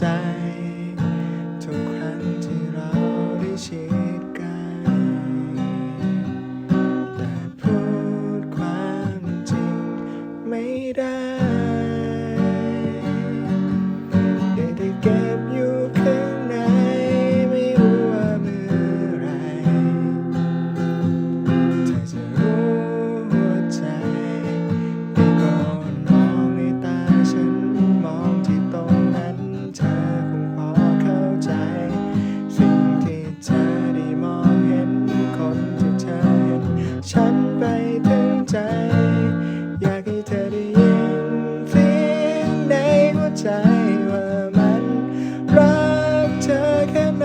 ใจ ทุกครั้งที่เราได้ชิดกันแต่พูดความจริงไม่ได้ ฉันไปถึงใจ อยากให้เธอได้ยินเสียงในหัวใจว่ามันรักเธอแค่ไหน